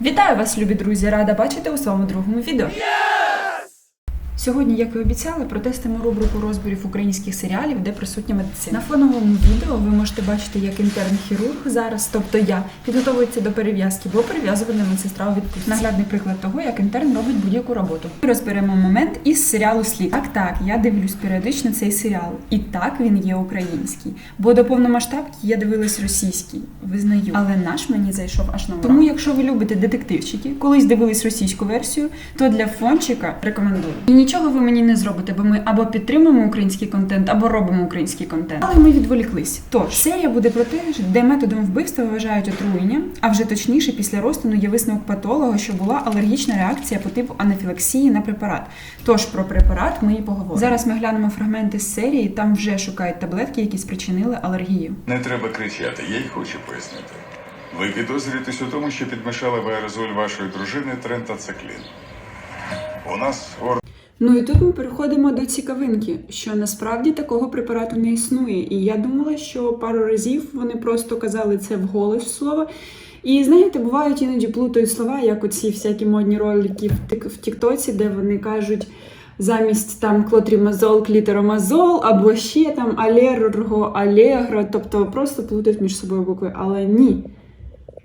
Вітаю вас, любі друзі! Рада бачити у своєму другому відео. Сьогодні, як і обіцяли, протестимо рубрику розборів українських серіалів, де присутня медицина. На фоновому відео ви можете бачити, як інтерн-хірург зараз, тобто я, підготовується до перев'язки, бо перев'язувальна медсестра у відпустці. Наглядний приклад того, як інтерн робить будь-яку роботу. Ми розберемо момент із серіалу Слід. Так, так, я дивлюсь періодично цей серіал, і так він є український. Бо до повномасштабки я дивилась російський, визнаю. Але наш мені зайшов аж на ура. Тому, якщо ви любите детективчики, колись дивились російську версію, то для фончика рекомендую. Нічого ви мені не зробите, бо ми або підтримуємо український контент, або робимо український контент. Але ми відволіклись. Тож серія буде про те, де методом вбивства вважають отруєння, а вже точніше, після розтину є висновок патолога, що була алергічна реакція по типу анафілаксії на препарат. Тож про препарат ми і поговоримо. Зараз ми глянемо фрагменти з серії. Там вже шукають таблетки, які спричинили алергію. Не треба кричати, я й хочу пояснити. Ви підозрюєтесь у тому, що підмішали в аерозоль вашої дружини трентацеклін. У нас ор... Ну і тут ми переходимо до цікавинки, що насправді такого препарату не існує. І я думала, що пару разів вони просто казали це вголос слово. І знаєте, бувають іноді плутають слова, як оці всякі модні ролики в Тіктоці, де вони кажуть замість там клотрімазол, клітеромазол, або ще там алерго, алегро, тобто просто плутають між собою букви. Але ні.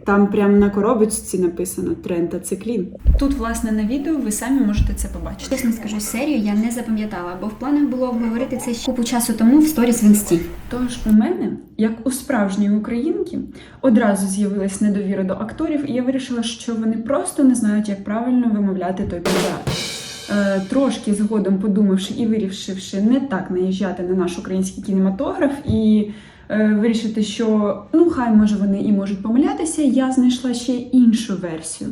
Там прямо на коробочці написано трентациклін. Тут, власне, на відео ви самі можете це побачити. Чесно скажу, серію я не запам'ятала, бо в планах було обговорити це ще купу часу тому в сторіс в інсті. Тож у мене, як у справжньої українки, одразу з'явилась недовіра до акторів, і я вирішила, що вони просто не знають, як правильно вимовляти той препарат. Е, трошки згодом подумавши і вирішивши не так наїжджати на наш український кінематограф і вирішити, що ну хай може вони і можуть помилятися, я знайшла ще іншу версію,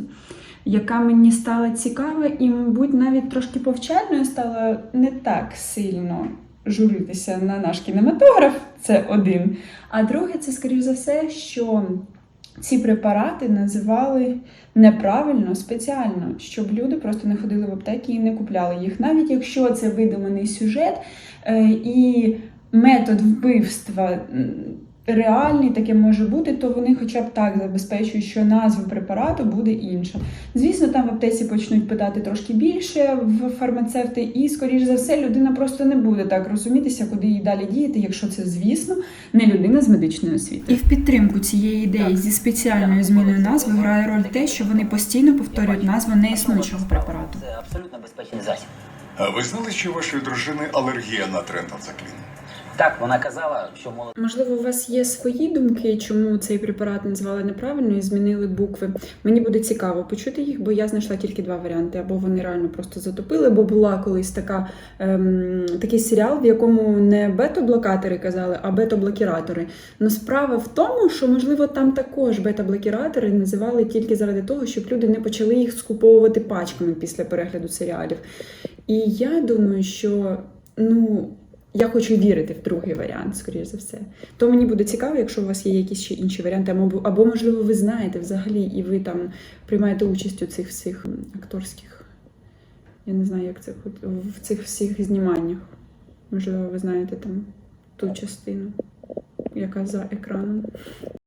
яка мені стала цікава і, мабуть, навіть трошки повчальною стала не так сильно журитися на наш кінематограф. Це один. А друге, це, скоріш за все, що ці препарати називали неправильно, спеціально, щоб люди просто не ходили в аптеки і не купляли їх. Навіть якщо це видуманий сюжет е, і метод вбивства реальний, таке може бути, то вони хоча б так забезпечують, що назва препарату буде інша. Звісно, там в аптеці почнуть питати трошки більше в фармацевти, і, скоріш за все, людина просто не буде так розумітися, куди їй далі діяти, якщо це, звісно, не людина з медичної освіти. І в підтримку цієї ідеї зі спеціальною зміною назви грає роль те, що вони постійно повторюють назву неіснуючого препарату. Це абсолютно безпечний засіб. А ви знали, що у вашої дружини алергія на трентацеклін? Так, вона казала, що молод... Можливо, у вас є свої думки, чому цей препарат назвали неправильно і змінили букви. Мені буде цікаво почути їх, бо я знайшла тільки два варіанти: або вони реально просто затопили, бо була колись така, ем, такий серіал, в якому не бета-блокатори казали, а бета-блокіратори. Но справа в тому, що можливо там також бета-блокіратори називали тільки заради того, щоб люди не почали їх скуповувати пачками після перегляду серіалів. І я думаю, що ну. Я хочу вірити в другий варіант, скоріш за все. То мені буде цікаво, якщо у вас є якісь ще інші варіанти, або, або можливо, ви знаєте взагалі, і ви там приймаєте участь у цих всіх акторських, я не знаю, як це в цих всіх зніманнях. Можливо, ви знаєте там ту частину, яка за екраном.